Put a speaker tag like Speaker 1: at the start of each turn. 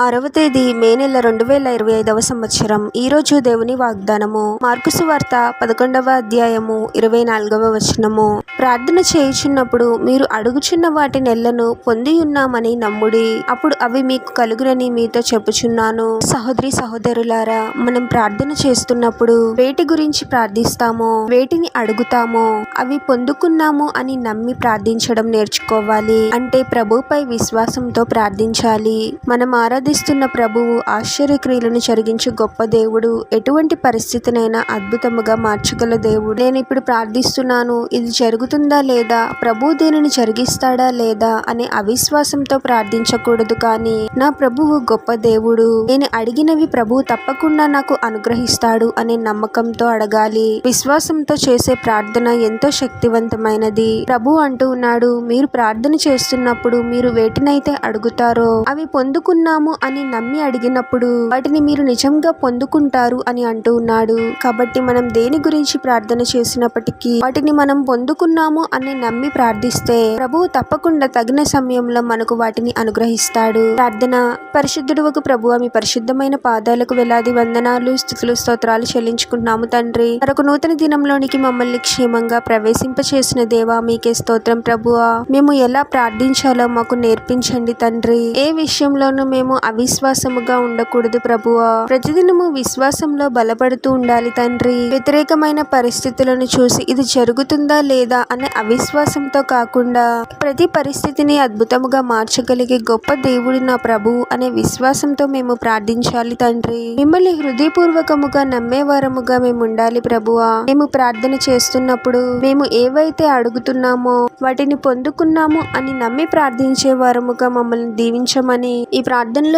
Speaker 1: ఆరవ తేదీ మే నెల రెండు వేల ఇరవై ఐదవ సంవత్సరం. ఈరోజు దేవుని వాగ్దానము. మార్కుసు వార్త పదకొండవ అధ్యాయము ఇరవై నాలుగవ వచనము. ప్రార్థన చేయుచున్నప్పుడు మీరు అడుగుచున్న వాటి నెలను పొంది ఉన్నామని నమ్ముడి. అప్పుడు అవి మీకు కలుగునని మీతో చెప్పుచున్నాను. సహోదరి సహోదరులారా మనం ప్రార్థన చేస్తున్నప్పుడు వేటి గురించి ప్రార్థిస్తామో వేటిని అడుగుతామో అవి పొందుకున్నాము అని నమ్మి ప్రార్థించడం నేర్చుకోవాలి. అంటే ప్రభుపై విశ్వాసంతో ప్రార్థించాలి. మనం ఆరాధిస్తున్న ప్రభువు ఆశ్చర్యక్రియలను జరిగించు గొప్ప దేవుడు. ఎటువంటి పరిస్థితినైనా అద్భుతముగా మార్చగల దేవుడు. నేను ఇప్పుడు ప్రార్థిస్తున్నాను ఇది జరుగుతుందా లేదా? ప్రభు దేనిని జరిగిస్తాడా లేదా? అనే అవిశ్వాసంతో ప్రార్థించకూడదు కానీ నా ప్రభువు గొప్ప దేవుడు. నేను అడిగినవి ప్రభు తప్పకుండా నాకు అనుగ్రహిస్తాడు అనే నమ్మకంతో అడగాలి. విశ్వాసంతో చేసే ప్రార్థన ఎంతో శక్తివంతమైనది. ప్రభు అంటూ ఉన్నాడు మీరు ప్రార్థన చేస్తున్నప్పుడు మీరు వేటినైతే అడుగుతారో అవి పొందుకున్నాము అని నమ్మి అడిగినప్పుడు వాటిని మీరు నిజంగా పొందుకుంటారు అని అంటూ ఉన్నాడు. కాబట్టి మనం దేని గురించి ప్రార్థన చేసినప్పటికీ వాటిని మనం పొందుకున్నాము అని నమ్మి ప్రార్థిస్తే ప్రభువు తప్పకుండా తగిన సమయంలో మనకు వాటిని అనుగ్రహిస్తాడు. ప్రార్థన పరిశుద్ధుడు ఒక ప్రభు మీ పరిశుద్ధమైన పాదాలకు వేలాది వందనాలు స్థుతులు స్తోత్రాలు చెల్లించుకుంటున్నాము తండ్రి. మరొక నూతన దినంలోనికి మమ్మల్ని క్షేమంగా ప్రవేశింపచేసిన దేవా మీకే స్తోత్రం ప్రభువా. మేము ఎలా ప్రార్థించాలో మాకు నేర్పించండి తండ్రి. ఏ విషయంలోనూ మేము అవిశ్వాసముగా ఉండకూడదు ప్రభువా. ప్రతిదినము విశ్వాసంలో బలపడుతూ ఉండాలి తండ్రి. వ్యతిరేకమైన పరిస్థితులను చూసి ఇది జరుగుతుందా లేదా అనే అవిశ్వాసంతో కాకుండా ప్రతి పరిస్థితిని అద్భుతముగా మార్చగలిగే గొప్ప దేవుడు నా ప్రభు అనే విశ్వాసంతో మేము ప్రార్థించాలి తండ్రి. మిమ్మల్ని హృదయపూర్వకముగా నమ్మేవారముగా మేము ఉండాలి ప్రభువా. మేము ప్రార్థన చేస్తున్నప్పుడు మేము ఏవైతే అడుగుతున్నామో వాటిని పొందుకున్నాము అని నమ్మి ప్రార్థించే వారముగా మమ్మల్ని దీవించమని ఈ ప్రార్థనలో